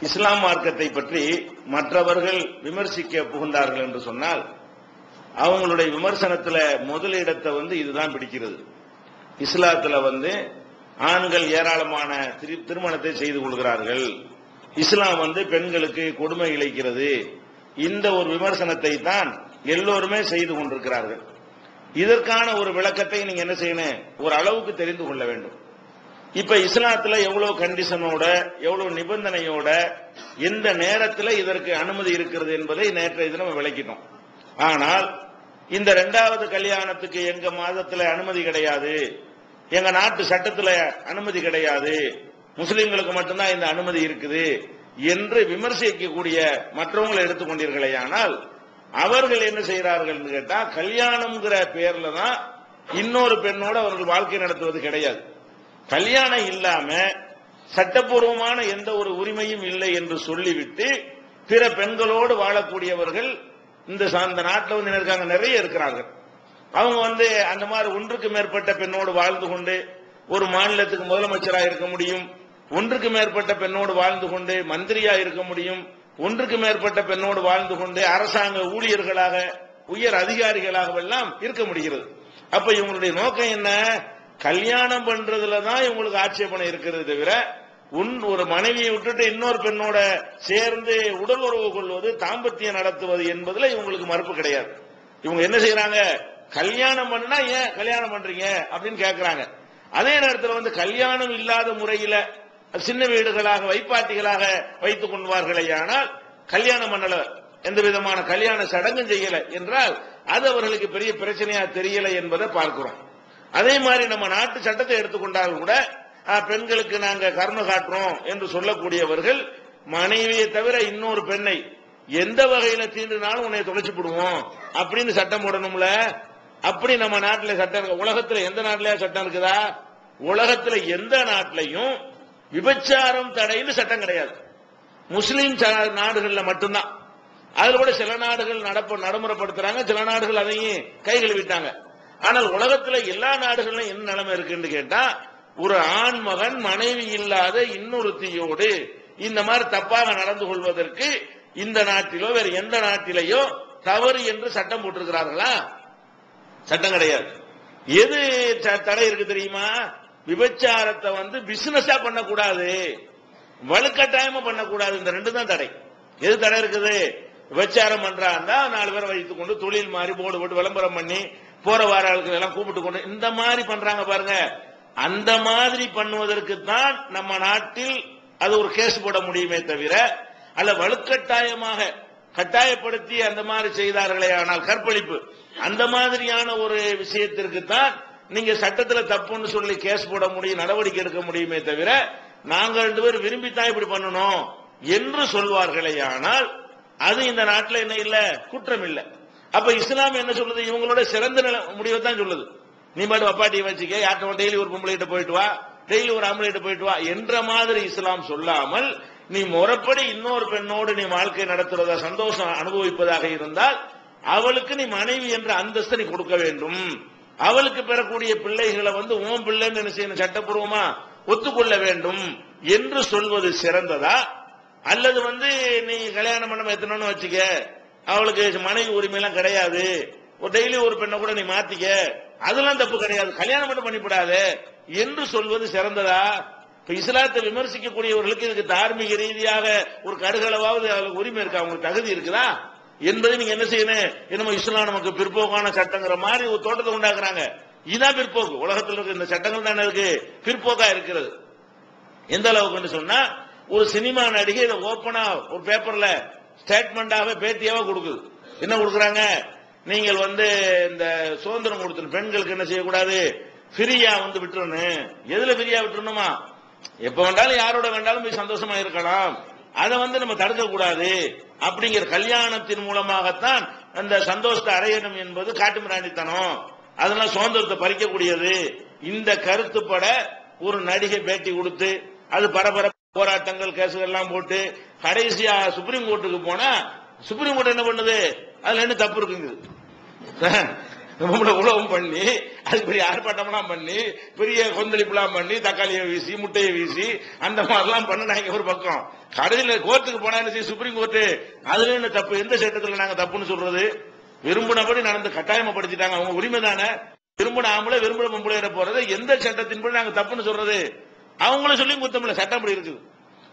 இஸ்லாம் மார்க்கத்தை பற்றி மற்றவர்கள் விமர்சிக்க புகுந்தார்கள் என்று சொன்னால் அவங்களுடைய விமர்சனத்தில் முதல் இடத்தை வந்து இதுதான் பிடிக்கிறது. இஸ்லாத்தில் வந்து ஆண்கள் ஏராளமான திரு- திருமணத்தை செய்து கொள்கிறார்கள். இஸ்லாம் வந்து பெண்களுக்கு கொடுமை இழைக்கிறது. இந்த ஒரு விமர்சனத்தை தான் எல்லோருமே செய்து கொண்டிருக்கிறார்கள். இதற்கான ஒரு விளக்கத்தை நீங்க என்ன செய்யணும்? ஒரு அளவுக்கு தெரிந்து கொள்ள வேண்டும். இப்ப இஸ்லாத்துல எவ்வளவு கண்டிஷனோட எவ்வளவு நிபந்தனையோட எந்த நேரத்தில் இதற்கு அனுமதி இருக்கிறது என்பதை நேற்றைய தினம் விளக்கிட்டோம். ஆனால் இந்த இரண்டாவது கல்யாணத்துக்கு எங்க மாதத்துல அனுமதி கிடையாது எங்க நாட்டு சட்டத்துல அனுமதி கிடையாது முஸ்லிம்களுக்கு மட்டும்தான் இந்த அனுமதி இருக்குது என்று விமர்சிக்கக்கூடிய மற்றவங்களை எடுத்துக்கொண்டீர்களே ஆனால் அவர்கள் என்ன செய்கிறார்கள் கேட்டா கல்யாணம்ங்கிற பேர்ல தான் இன்னொரு பெண்ணோட அவர்கள் வாழ்க்கை நடத்துவது கிடையாது. கல்யாணம் இல்லாம சட்டப்பூர்வமான எந்த ஒரு உரிமையும் இல்லை என்று சொல்லிவிட்டு பிற பெண்களோடு வாழக்கூடியவர்கள் இந்த அந்த நாட்டில் வந்து இருக்காங்க? நிறைய இருக்கிறார்கள். அவங்க வந்து அந்த மாதிரி ஒன்றுக்கு மேற்பட்ட பெண்ணோடு வாழ்ந்து கொண்டு ஒரு மாநிலத்துக்கு முதலமைச்சராக இருக்க முடியும். ஒன்றுக்கு மேற்பட்ட பெண்ணோடு வாழ்ந்து கொண்டு மந்திரியா இருக்க முடியும். ஒன்றுக்கு மேற்பட்ட பெண்ணோடு வாழ்ந்து கொண்டு அரசாங்க ஊழியர்களாக உயர் அதிகாரிகளாக எல்லாம் இருக்க முடிகிறது. அப்ப இவங்களுடைய நோக்கம் என்ன? கல்யாணம் பண்றதுல தான் இவங்களுக்கு ஆட்சேபனை இருக்கிறது தவிர உன் ஒரு மனைவியை விட்டுட்டு இன்னொரு பெண்ணோட சேர்ந்து உடல் உறவு கொள்வது தாம்பத்தியம் நடத்துவது என்பதுல இவங்களுக்கு மறுப்பு கிடையாது. இவங்க என்ன செய்யறாங்க? கல்யாணம் பண்ணா ஏன் கல்யாணம் பண்றீங்க? அப்படின்னு கேக்குறாங்க. அதே நேரத்தில் வந்து கல்யாணம் இல்லாத முறையில சின்ன வீடுகளாக வைப்பாட்டிகளாக வைத்துக் கொள்வார்களேயானால் கல்யாணம் பண்ணல. எந்த விதமான கல்யாண சடங்கும் செய்யல. என்றால் அது அவர்களுக்கு பெரிய பிரச்சனையா தெரியல என்பதை பார்க்கிறோம். அதே மாதிரி நம்ம நாட்டு சட்டத்தை எடுத்துக்கொண்டால் கூட பெண்களுக்கு நாங்க கருணை காட்டுறோம் என்று சொல்லக்கூடியவர்கள் மனைவியை தவிர இன்னொரு பெண்ணை எந்த வகையில தீண்டினாலும் உன்னை தொலைச்சு போடுவோம் அப்படின்னு சட்டம் போடணும்ல? அப்படி நம்ம நாட்டுல சட்டம் இருக்கு. உலகத்துல எந்த நாட்டுல சட்டம் இருக்குதா? உலகத்துல எந்த நாட்டிலையும் விபச்சாரம் தடைன்னு சட்டம் கிடையாது. முஸ்லீம் ச- நாடுகள்ல மட்டும்தான். அதுல கூட சில நாடுகள் நடப்ப நடைமுறைப்படுத்துறாங்க சில நாடுகள் அதையும் கை கழுவிட்டாங்க ஆனால் உலகத்துல எல்லா நாடுகளிலும் என்ன நிலைமை இருக்குன்னு கேட்டா ஒரு ஆண் மகன் மனைவி இல்லாத இன்னொருத்தியோடு இந்த மாதிரி தப்பாக நடந்து கொள்வதற்கு இந்த நாட்டிலோ வேற எந்த நாட்டிலேயோ தவறு என்று சட்டம் போட்டிருக்கிறார்களா? சட்டம் கிடையாது. எது தடை இருக்கு தெரியுமா? விபச்சாரத்தை வந்து பிசினஸா பண்ணக்கூடாது. வலுக்கட்டாயமா பண்ணக்கூடாது. இந்த ரெண்டு தான் தடை. எது தடை இருக்குது? விபச்சாரம் பண்றான்னா நாலு பேரை வைத்துக் கொண்டு தொழில் மாதிரி போர்டு போட்டு விளம்பரம் பண்ணி போற வார எல்லாம் கூப்பிட்டு கொண்டு இந்த மாதிரி பண்றாங்க பாருங்க. அந்த மாதிரி பண்ணுவதற்கு தான் நம்ம நாட்டில் அது ஒரு கேஸ் போட முடியுமே தவிர அல்ல வலுக்கட்டாயமாக கட்டாயப்படுத்தி அந்த மாதிரி செய்தார்களே ஆனால் கற்பழிப்பு. அந்த மாதிரியான ஒரு விஷயத்திற்கு தான் நீங்க சட்டத்துல தப்புன்னு சொல்லி கேஸ் போட முடியும் நடவடிக்கை எடுக்க முடியுமே தவிர நாங்க ரெண்டு பேரும் விரும்பித்தான் இப்படி பண்ணணும் என்று சொல்வார்களே ஆனால் அது இந்த நாட்டில் என்ன இல்ல? குற்றம் இல்லை. அப்ப இஸ்லாம் என்ன சொல்லுது? இவங்களோட சிறந்த நில முடிவை தான் சொல்லுது. நீ பாட்டு அப்பாட்டியை வச்சுக்க யார்கிட்ட டெய்லி ஒரு பொம்பளைகிட்ட போயிட்டு வா டெய்லி ஒரு ஆம்பளைகிட்ட போயிட்டு வா என்ற மாதிரி இஸ்லாம் சொல்லாமல் நீ முறைப்படி இன்னொரு பெண்ணோடு நீ வாழ்க்கை நடத்துறதா சந்தோஷம் அனுபவிப்பதாக இருந்தால் அவளுக்கு நீ மனைவி என்ற அந்தஸ்தை நீ கொடுக்க வேண்டும். அவளுக்கு பெறக்கூடிய பிள்ளைகளை வந்து உன் பிள்ளைன்னு என்ன செய்யணும்? சட்டப்பூர்வமா ஒத்துக்கொள்ள வேண்டும் என்று சொல்வது சிறந்ததா? அல்லது வந்து நீ கல்யாணம் பண்ண எத்தனு வச்சுக்க அவளுக்கு மனைவி உரிமை எல்லாம் கிடையாது. ஒரு டெய்லி ஒரு பெண்ணை கூட நீ மாத்திக்க. அதெல்லாம் தப்பு கிடையாது. கல்யாணம் மட்டும் பண்ணிவிடாதே என்று சொல்வது சிறந்ததா? இப்ப இஸ்லாத்தை விமர்சிக்கக்கூடியவர்களுக்கு இதுக்கு தார்மீக ரீதியாக ஒரு கடுகளவாவது அவளுக்கு உரிமை இருக்கா? அவங்களுக்கு தகுதி இருக்குதா? என்பதை நீங்க என்ன செய்யணும்? என்னமோ இஸ்லாம் நமக்கு பிற்போக்கான சட்டங்கிற மாதிரி ஒரு தோட்டத்தை உண்டாக்குறாங்க. இதுதான் பிற்போக்கு. உலகத்தில் இருக்க இந்த சட்டங்கள் தானே இருக்கு. பிற்போக்கா இருக்கிறது. எந்த அளவுக்கு சொன்னா ஒரு சினிமா நடிகை இதை ஓப்பனா ஒரு பேப்பர்ல ஸ்டேட்மெண்டாவே பேட்டியாவே கொடுக்குது. என்ன கொடுக்குறாங்க? நீங்கள் வந்து இந்த சுதந்திரம் கொடுத்துரு. பெண்களுக்கு என்ன செய்யக்கூடாது? ஃப்ரீயா வந்து விட்டுறணும் எதுல ஃப்ரீயா விட்டுறணுமா? எப்ப வேண்டாலும் யாரோட வேண்டாலும் போய் சந்தோஷமா இருக்கலாம். அதை வந்து நம்ம தடுக்க கூடாது அப்படிங்கிற கல்யாணத்தின் மூலமாகத்தான் அந்த சந்தோஷத்தை அடையணும் என்பது காட்டுமிராண்டித்தனம் அதெல்லாம் சுதந்திரத்தை பறிக்கக்கூடியது. இந்த கருத்துப்பட ஒரு நடிகை பேட்டி கொடுத்து அது பரபர போராட்டங்கள் கேசுகள் எல்லாம் போட்டு கடைசியா சுப்ரீம் கோர்ட்டுக்கு போனா சுப்ரீம் கோர்ட் என்ன பண்ணுது? அதுல என்ன தப்பு இருக்குங்க. நம்மள உழவும் பண்ணி அது பெரிய ஆர்ப்பாட்டம்லாம் பண்ணி பெரிய கொந்தளிப்புலாம் பண்ணி தக்காளியை வீசி முட்டையை வீசி அந்த மாதிரிலாம் பண்ணினாங்க ஒரு பக்கம். கடையில் கோர்ட்டுக்கு போனா என்ன செய்யும்? சுப்ரீம் கோர்ட்டு அதுல என்ன தப்பு? எந்த சட்டத்தில் நாங்க தப்புன்னு சொல்றது? விரும்பினபடி நடந்து கட்டாயமப்படுத்திட்டாங்க. அவங்க உரிமை தானே. விரும்பின ஆம்பளை விரும்பின பொம்பளை போறது. எந்த சட்டத்தின்படி நாங்க தப்புன்னு சொல்றது? அவங்களும் சொல்லி குத்தம் சட்டம் அப்படி இருக்குது.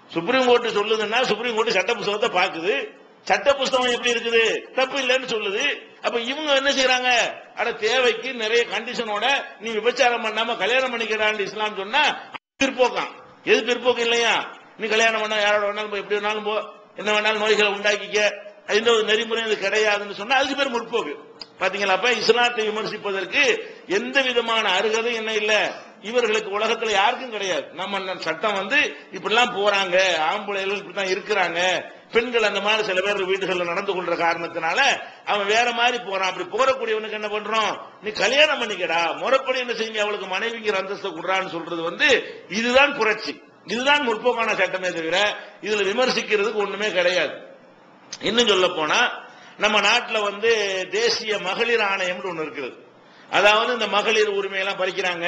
சுப்ரீம் கோர்ட் சொல்லுதுன்னா சுப்ரீம் கோர்ட் சட்ட புஸ்தகத்தை பாக்குது சட்ட புஸ்தகம் எப்படி இருக்குது? தப்பு இல்லைன்னு சொல்லுது. அப்ப இவங்க என்ன செய்யறாங்க அட தேவைக்கு நிறைய கண்டிஷனோட நீ விபச்சாரம் பண்ணாம கல்யாணம் பண்ணிக்கிறான்னு இஸ்லாம் சொன்னா பிற்போக்கம் எது பிற்போக்கம் இல்லையா? நீ கல்யாணம் பண்ணா யாரோட வேணாலும் போ, எப்படி வேணாலும் போ. என்ன வேணாலும் நோய்களை உண்டாக்கிக்க. எந்த ஒரு நெறிமுறை இது கிடையாதுன்னு சொன்னா அதுக்கு பேர் முற்போக்கு. பாத்தீங்களா? அப்ப இஸ்லாத்தை விமர்சிப்பதற்கு எந்த விதமான அருகதையும் என்ன இல்ல? இவர்களுக்கு உலகத்துல யாருக்கும் கிடையாது. நம்ம சட்டம் வந்து இப்படிலாம் போறாங்க ஆம்பளைகள் இப்படிதான் இருக்கிறாங்க. பெண்கள் அந்த மாதிரி சில பேர் வீடுகள்ல நடந்து கொள்ற காரணத்தினால அவன் வேற மாதிரி போறான். அப்படி போறக்கூடியவனுக்கு என்ன பண்றோம்? நீ கல்யாணம் பண்ணிக்கடா. முறைப்படி என்ன செய்யுங்க? அவளுக்கு மனைவிங்கிற அந்தஸ்தை கொடுறான்னு சொல்றது வந்து இதுதான் புரட்சி. இதுதான் முற்போக்கான சட்டமே தவிர இதுல விமர்சிக்கிறதுக்கு ஒண்ணுமே கிடையாது. இன்னும் சொல்ல போனா நம்ம நாட்டில் வந்து தேசிய மகளிர் ஆணையம்னு ஒன்று இருக்குது. அதாவது இந்த மகளிர் உரிமையெல்லாம் பறிக்கிறாங்க.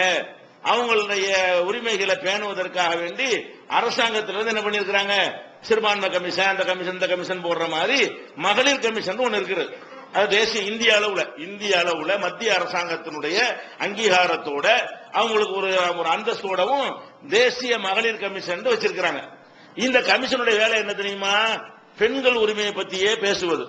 அவங்களுடைய உரிமைகளை பேணுவதற்காக வேண்டி அரசாங்கத்திலிருந்து என்ன பண்ணிருக்கிறாங்க சிறுபான்மை கமிஷன் அந்த கமிஷன் இந்த கமிஷன் போடுற மாதிரி மகளிர் கமிஷன் ஒன்று இருக்குது. அது தேசிய இந்திய அளவுல இந்திய அளவுல மத்திய அரசாங்கத்தினுடைய அங்கீகாரத்தோட அவங்களுக்கு ஒரு ஒரு அந்தஸ்தோடவும் தேசிய மகளிர் கமிஷன் வச்சிருக்கிறாங்க. இந்த கமிஷனுடைய வேலை என்ன தெரியுமா? பெண்கள் உரிமையை பத்தியே பேசுவது.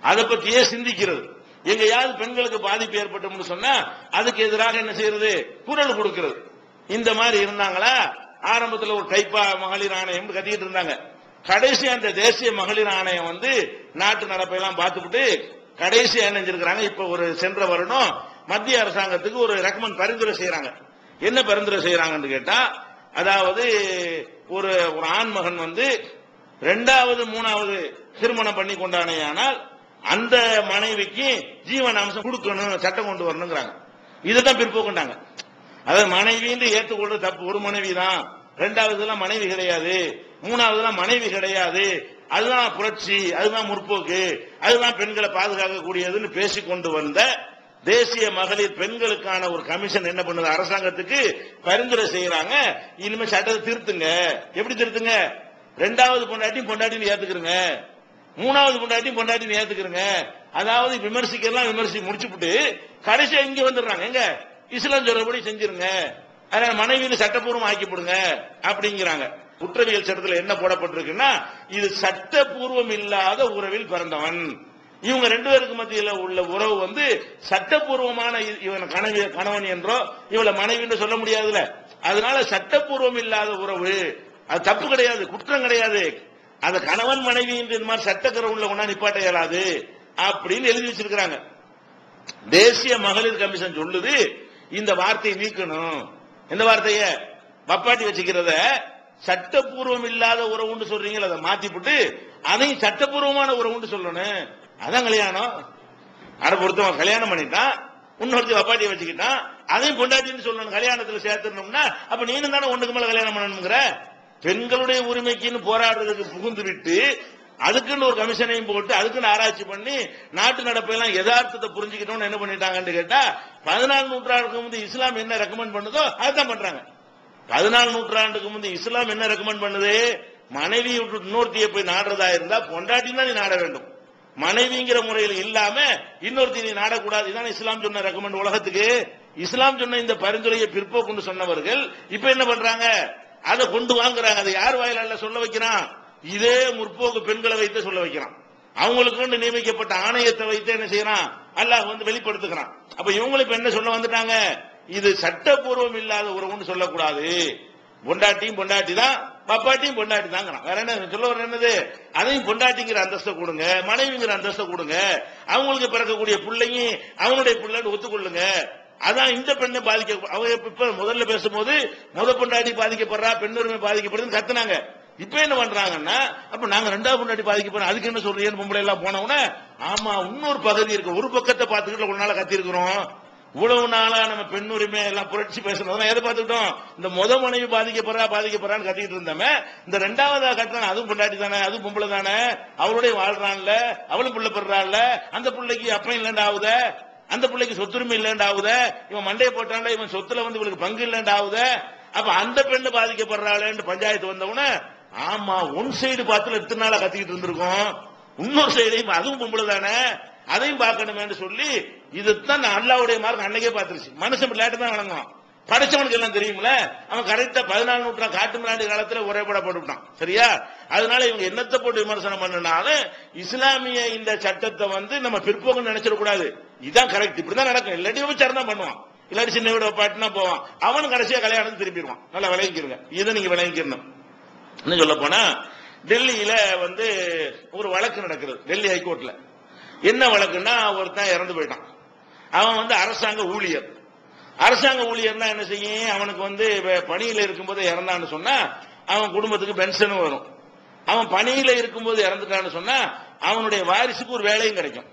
அதை பத்தியே சிந்திக்கிறது. எங்கேயாவது பெண்களுக்கு பாதிப்பு ஏற்பட்டோம்னு சொன்னா அதுக்கு எதிராக என்ன செய்யறது? குரல் கொடுக்கிறது. இந்த மாதிரி இருந்தாங்களா? ஆரம்பத்தில் ஒரு டைப்பா மகளிர் ஆணையம் கத்திக்கிட்டு இருந்தாங்க. கடைசி அந்த தேசிய மகளிர் ஆணையம் வந்து நாட்டு நடப்பையெல்லாம் பார்த்துக்கிட்டு கடைசி என்ன இப்ப ஒரு சென்ற வருடம் மத்திய அரசாங்கத்துக்கு ஒரு ரெக்கமெண்ட் பரிந்துரை செய்யறாங்க. என்ன பரிந்துரை செய்யறாங்கன்னு கேட்டா அதாவது ஒரு ஒரு ஆண் மகன் வந்து ரெண்டாவது மூணாவது திருமணம் பண்ணி கொண்டானேயானால் அந்த மனைவிக்கு ஜீவன அம்சம் கொடுக்கணும் சட்டம் கொண்டு வரணுங்கிறாங்க. இதுதான் பிற்போக்குண்டாங்க அதாவது மனைவின்னு ஏற்றுக்கொள்ள தப்பு. ஒரு மனைவி தான் ரெண்டாவதுலாம் மனைவி கிடையாது. மூணாவதுலாம் மனைவி கிடையாது. அதுதான் புரட்சி அதுதான் முற்போக்கு அதுதான் பெண்களை பாதுகாக்கக்கூடியதுன்னு கூடியதுன்னு கொண்டு வந்த தேசிய மகளிர் பெண்களுக்கான ஒரு கமிஷன் என்ன பண்ணுது? அரசாங்கத்துக்கு பரிந்துரை செய்யறாங்க இனிமே சட்டத்தை திருத்துங்க. எப்படி திருத்துங்க? ரெண்டாவது பொண்டாட்டி பொண்டாட்டின்னு ஏத்துக்கிறங்க மூணாவது பொண்டாட்டி பொண்டாட்டி ஏத்துக்கிறங்க. அதாவது விமர்சிக்கலாம் விமர்சி முடிச்சுப்புட்டு கடைசியா இங்க வந்துடுறாங்க. எங்க? இஸ்லாம் சொல்றபடி செஞ்சிருங்க. அதனால மனைவியில சட்டப்பூர்வம் ஆக்கி போடுங்க அப்படிங்கிறாங்க. குற்றவியல் சட்டத்தில் என்ன போடப்பட்டிருக்குன்னா இது சட்டப்பூர்வம் இல்லாத உறவில் பிறந்தவன். இவங்க ரெண்டு பேருக்கு மத்தியில உள்ள உறவு வந்து சட்டப்பூர்வமான இ- இவன் கணவி கணவன் என்றோ இவளை மனைவின்னு சொல்ல முடியாதுல அதனால சட்டப்பூர்வம் இல்லாத உறவு. அது தப்பு கிடையாது குற்றம் கிடையாது. அந்த கணவன் மனைவி என்று இந்த மாதிரி சட்ட கிரவுண்ட்ல கொண்டா நிப்பாட்ட இயலாது அப்படின்னு எழுதி வச்சிருக்கிறாங்க. தேசிய மகளிர் கமிஷன் சொல்லுது இந்த வார்த்தையை நீக்கணும். எந்த வார்த்தைய? பப்பாட்டி வச்சுக்கிறத சட்டப்பூர்வம் இல்லாத உறவுன்னு சொல்றீங்களா அதை மாத்திப்புட்டு அதையும் சட்டப்பூர்வமான உறவுன்னு சொல்லணும். அதான் கல்யாணம். அட பொறுத்தவன் கல்யாணம் பண்ணிட்டான் இன்னொருத்தி வப்பாட்டியை வச்சுக்கிட்டான் அதையும் பொண்டாட்டின்னு சொல்லணும். கல்யாணத்துல சேர்த்துடணும்னா அப்ப நீனும் தானே ஒண்ணுக்கு மேல கல்யாணம் பண்ணணுங்கிற? பெண்களுடைய உரிமைக்குன்னு போராடுறதுக்கு புகுந்து விட்டு அதுக்குன்னு ஒரு கமிஷனையும் போட்டு அதுக்குன்னு ஆராய்ச்சி பண்ணி நாட்டு நடப்பெல்லாம் யதார்த்தத்தை புரிஞ்சுக்கிட்டோம்னு என்ன பண்ணிட்டாங்கன்னு கேட்டா பதினாலு நூற்றாண்டுக்கு முந்தைய இஸ்லாம் என்ன ரெக்கமெண்ட் பண்ணுதோ அதுதான் பண்றாங்க. பதினாலு நூற்றாண்டுக்கு முந்தைய இஸ்லாம் என்ன ரெக்கமெண்ட் பண்ணுது? மனைவி விட்டு இன்னொருத்தியை போய் நாடுறதா இருந்தா பொண்டாட்டி தான் நீ நாட வேண்டும். மனைவிங்கிற முறையில் இல்லாம இன்னொருத்தி நீ நாடக்கூடாது. இதான் இஸ்லாம் சொன்ன ரெக்கமெண்ட் உலகத்துக்கு? இஸ்லாம் சொன்ன இந்த பரிந்துரையை பிற்போக்குன்னு சொன்னவர்கள் இப்ப என்ன பண்றாங்க? அதை கொண்டு வாங்குறாங்க. அதை யார் வாயிலால சொல்ல வைக்கிறான்? இதே முற்போக்கு பெண்களை வைத்து சொல்ல வைக்கிறான். அவங்களுக்கு நியமிக்கப்பட்ட ஆணையத்தை வைத்து என்ன செய்யறான்? அல்லாஹ் வந்து வெளிப்படுத்துகிறான். அப்ப இவங்களுக்கு இப்ப என்ன சொல்ல வந்துட்டாங்க? இது சட்டப்பூர்வம் இல்லாத உறவுன்னு சொல்லக்கூடாது. பொண்டாட்டியும் பொண்டாட்டி தான் பப்பாட்டியும் பொண்டாட்டி தாங்கிறான். வேற என்ன சொல்ல வர என்னது? அதையும் பொண்டாட்டிங்கிற அந்தஸ்தை கொடுங்க மனைவிங்கிற அந்தஸ்தை கொடுங்க. அவங்களுக்கு பிறக்கக்கூடிய பிள்ளையும் அவனுடைய பிள்ளைன்னு ஒத்துக்கொள்ளுங்க. அதான் இந்த பெண்ணை பாதிக்க அவங்க இப்ப முதல்ல பேசும்போது முத பொண்டாட்டி பாதிக்கப்படுறா பெண்ணுரிமை பாதிக்கப்படுதுன்னு கத்துனாங்க. இப்ப என்ன பண்றாங்கன்னா அப்ப நாங்க ரெண்டாவது பொண்டாட்டி பாதிக்கப்படுறோம் அதுக்கு என்ன சொல்றீங்க பொம்பளை எல்லாம் போனவுடனே ஆமா இன்னொரு பகுதி இருக்கு. ஒரு பக்கத்தை பார்த்துக்கிட்டு ஒரு நாள கத்திருக்கிறோம். இவ்வளவு நாளா நம்ம பெண்ணுரிமை எல்லாம் புரட்சி பேசணும் எதை பார்த்துக்கிட்டோம்? இந்த முத மனைவி பாதிக்கப்படுறா பாதிக்கப்படுறான்னு கத்திக்கிட்டு இருந்தோமே. இந்த ரெண்டாவதா கட்டுறாங்க. அதுவும் பொண்டாட்டி தானே அதுவும் பொம்பளை தானே. அவளுடைய வாழ்றான்ல அவளும் புள்ள பெறான்ல. அந்த பிள்ளைக்கு அப்பையும் இல்லைன்னு ஆகுத. அந்த பிள்ளைக்கு சொத்துரிமை இல்லைண்டாவுத இவன் மண்டையை போட்டான்ல இவன் சொத்துல வந்து இவளுக்கு பங்கு இல்லைண்டாவுத அப்ப அந்த பெண்ணு பாதிக்கப்படுறாளேன்னு பஞ்சாயத்து வந்தவுடனே ஆமா ஒன் சைடு பார்த்துல எத்தனை நாளா கத்திக்கிட்டு இருந்திருக்கோம். இன்னொரு சைடையும் அதுவும் பொம்பளை தானே? அதையும் பார்க்கணுமேன்னு சொல்லி இதுதான் நான் அல்லாவுடைய மார்க் அன்னைக்கே பார்த்துருச்சு. மனுஷன் விளையாட்டு தான் வணங்குவான். படிச்சவனுக்கு எல்லாம் தெரியும்ல? அவன் கரெக்டா பதினாலு நூற்றாண்டு காட்டு மிராண்டி காலத்துல ஒரே பட போட்டுவிட்டான். சரியா? அதனால இவங்க என்னத்தை போட்டு விமர்சனம் பண்ணினாலும் இஸ்லாமிய இந்த சட்டத்தை வந்து நம்ம பிற்போக்கு நினைச்சிடக்கூடாது. இதுதான் கரெக்ட் இப்படிதான் நடக்கும். இல்லாட்டி விபச்சாரம் தான் பண்ணுவான். இல்லாட்டி சின்ன வீட பாட்டுனா போவான். அவனும் கடைசியா கல்யாணம் திரும்பிடுவான். நல்லா விளங்கிக்கிறங்க இதை நீங்க விளங்கிக்கணும் இன்னும் சொல்ல போனா டெல்லியில வந்து ஒரு வழக்கு நடக்குது. டெல்லி ஹைகோர்ட்ல. என்ன வழக்குன்னா ஒருத்தன் இறந்து போயிட்டான். அவன் வந்து அரசாங்க ஊழியர். அரசாங்க ஊழியர்னா என்ன செய்யும்? அவனுக்கு வந்து பணியில இருக்கும்போது இறந்தான்னு சொன்னா அவன் குடும்பத்துக்கு பென்ஷனும் வரும். அவன் பணியில இருக்கும்போது இறந்துட்டான்னு சொன்னா அவனுடைய வாரிசுக்கு ஒரு வேலையும் கிடைக்கும்.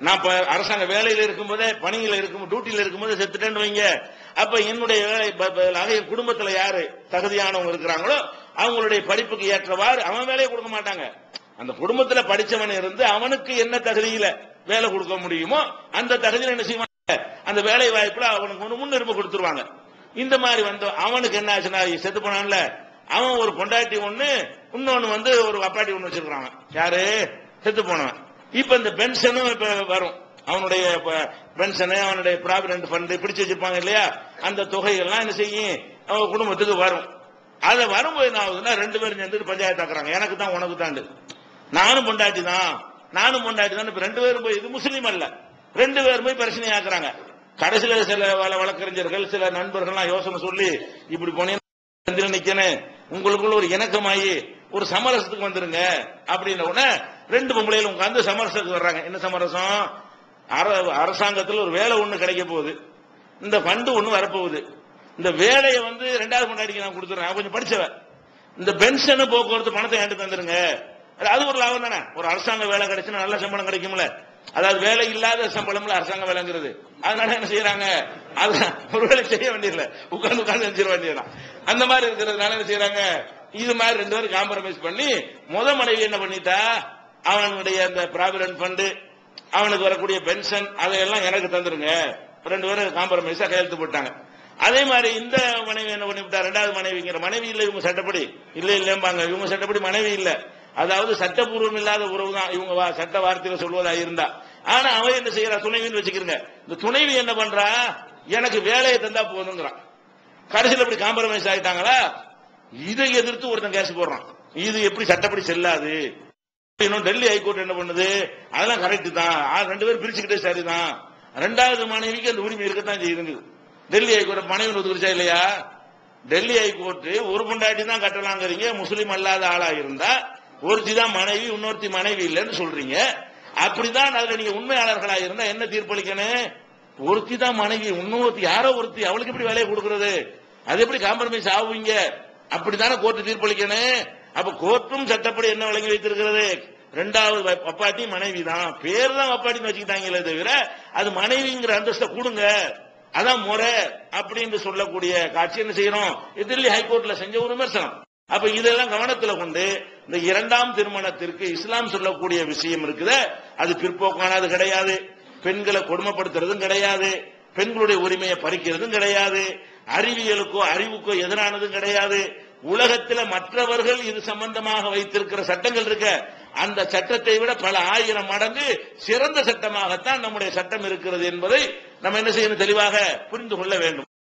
நான் இப்ப அரசாங்க வேலையில இருக்கும்போதே பணியில இருக்கும் டியூட்டியில இருக்கும்போது செத்துட்டேன்னு வைங்க. அப்ப என்னுடைய வேலை பதிலாக என் குடும்பத்துல யாரு தகுதியானவங்க இருக்கிறாங்களோ அவங்களுடைய படிப்புக்கு ஏற்றவாறு அவன் வேலையை கொடுக்க மாட்டாங்க. அந்த குடும்பத்துல படிச்சவன் இருந்து அவனுக்கு என்ன தகுதியில வேலை கொடுக்க முடியுமோ அந்த தகுதியில என்ன செய்வாங்க? அந்த வேலை வாய்ப்புல அவனுக்கு வந்து முன்னுரிமை கொடுத்துருவாங்க. இந்த மாதிரி வந்து அவனுக்கு என்ன ஆச்சுன்னா செத்து போனான்ல. அவன் ஒரு பொண்டாட்டி ஒண்ணு இன்னொன்னு வந்து ஒரு அப்பாட்டி ஒண்ணு வச்சிருக்கான் யாரு? செத்து போனவன். இப்ப இந்த பென்ஷனும் இப்ப வரும். அவனுடைய பென்ஷனு அவனுடைய ப்ராவிடன்ட் ஃபண்டு பிடிச்சு வச்சிருப்பாங்க இல்லையா? அந்த தொகைகள்லாம் என்ன செய்யும்? அவன் குடும்பத்துக்கு வரும். அதை வரும்போது என்ன ஆகுதுன்னா ரெண்டு பேரும் சேர்ந்துட்டு பஞ்சாயத்து ஆக்குறாங்க. எனக்கு தான் உனக்கு தாண்டு. நானும் பொண்டாட்டி தான். நானும் பொண்டாட்டி தான். இப்ப ரெண்டு பேரும் போய் இது முஸ்லீம் அல்ல. ரெண்டு பேரும் போய் பிரச்சனை ஆக்குறாங்க. கடைசியில சில வழ- வழக்கறிஞர்கள் சில நண்பர்கள்லாம் யோசனை சொல்லி இப்படி போனீங்க நிக்கணும். உங்களுக்குள்ள ஒரு இணக்கமாயி ஒரு சமரசத்துக்கு வந்துருங்க. அப்படின்ன உடனே ரெண்டு பொம்பளையில உட்காந்து சமரசத்துக்கு வர்றாங்க. என்ன சமரசம்? அர- ஒரு வேலை ஒண்ணு கிடைக்க போகுது. இந்த ஃபண்டு ஒண்ணு வரப்போகுது. இந்த வேலையை வந்து ரெண்டாவது கொண்டாடிக்கு நான் கொடுத்துறேன். கொஞ்சம் படிச்சவ. இந்த பென்ஷன் போக்குவரத்து பணத்தை என்கிட்ட தந்துருங்க. அது- அது ஒரு லாபம் தானே. ஒரு அரசாங்க வேலை கிடைச்சுன்னா நல்ல சம்பளம் கிடைக்கும்ல. அதாவது வேலை இல்லாத சம்பளம்ல அரசாங்க வேலைங்கிறது. அதனால என்ன செய்யறாங்க அது ஒரு வேலை செய்ய வேண்டியதில்லை. உட்கார்ந்து உட்கார்ந்து செஞ்சிட வேண்டியதுதான். அந்த மாதிரி இருக்கிறதுனால என்ன செய்யறாங்க இது மாதிரி ரெண்டு பேரும் காம்ப்ரமைஸ் பண்ணி முத மனைவி என்ன பண்ணிட்டா அவனுடைய அந்த ப்ராவிடன்ட் ஃபண்டு அவனுக்கு வரக்கூடிய பென்ஷன் அதையெல்லாம் எனக்கு தந்துருங்க. ரெண்டு பேரும் காம்ப்ரமைஸா கையெழுத்து போட்டாங்க. அதே மாதிரி இந்த மனைவி என்ன பண்ணிவிட்டா ரெண்டாவது மனைவிங்கிற மனைவி இல்லை இவங்க சட்டப்படி. இல்லை இல்லைம்பாங்க. இவங்க சட்டப்படி மனைவி இல்லை. அதாவது சட்டபூர்வம் இல்லாத உறவு தான். இவங்க வா- சட்ட வார்த்தையில சொல்வதா இருந்தா. ஆனா அவன் என்ன செய்யறா? துணைவின்னு வச்சுக்கிறங்க இந்த துணைவி என்ன பண்றா? எனக்கு வேலையை தந்தா போதுங்கிறான். கடைசியில் இப்படி காம்ப்ரமைஸ் ஆயிட்டாங்களா? இதை எதிர்த்து ஒருத்தன் கேஸ் போடுறான். இது எப்படி சட்டப்படி செல்லாது? இன்னும் டெல்லி ஹைகோர்ட் என்ன பண்ணுது? அதெல்லாம் கரெக்ட் தான். ஆ, ரெண்டு பேரும் பிரிச்சுக்கிட்டே சரிதான். ரெண்டாவது மனைவிக்கு அந்த உரிமை இருக்கத்தான் செய்யுது டெல்லி ஹைகோர்ட் மனைவி ஒத்துக்கிச்சா இல்லையா? டெல்லி ஹைகோர்ட் ஒரு பொண்டாட்டி தான் கட்டலாங்கிறீங்க. முஸ்லீம் அல்லாத ஆளா இருந்தா ஒருத்தி தான் மனைவி இன்னொருத்தி மனைவி இல்லைன்னு சொல்றீங்க. அப்படிதான் அதுல நீங்க உண்மையாளர்களா இருந்தா என்ன தீர்ப்பளிக்கணும்? ஒருத்தி தான் மனைவி இன்னொருத்தி யாரோ ஒருத்தி அவளுக்கு எப்படி வேலையை கொடுக்கறது? அது எப்படி காம்ப்ரமைஸ் ஆகுவீங்க? அப்படித்தானே கோர்ட்டு தீர்ப்பளிக்கணும்? அப்ப கோர்ட்டும் சட்டப்படி என்ன வழங்கி வைத்திருக்கிறது? ரெண்டாவது பப்பாட்டி மனைவி தான் பேர் தான் பப்பாட்டின்னு வச்சுக்கிட்டாங்களே தவிர அது மனைவிங்கிற அந்தஸ்தை கொடுங்க. அதான் முறை அப்படின்னு சொல்லக்கூடிய காட்சி என்ன செய்யறோம் இது ஹைகோர்ட்ல செஞ்ச ஒரு விமர்சனம். அப்ப இதெல்லாம் கவனத்துல கொண்டு இந்த இரண்டாம் திருமணத்திற்கு இஸ்லாம் சொல்லக்கூடிய விஷயம் இருக்குது. அது பிற்போக்கானது கிடையாது. பெண்களை கொடுமைப்படுத்துறதும் கிடையாது. பெண்களுடைய உரிமையை பறிக்கிறதும் கிடையாது. அறிவியலுக்கோ அறிவுக்கோ எதிரானதும் கிடையாது. உலகத்தில் மற்றவர்கள் இது சம்பந்தமாக வைத்திருக்கிற சட்டங்கள் இருக்க அந்த சட்டத்தை விட பல ஆயிரம் மடங்கு சிறந்த சட்டமாகத்தான் நம்முடைய சட்டம் இருக்கிறது என்பதை நம்ம என்ன செய்யணும் தெளிவாக புரிந்து கொள்ள வேண்டும்.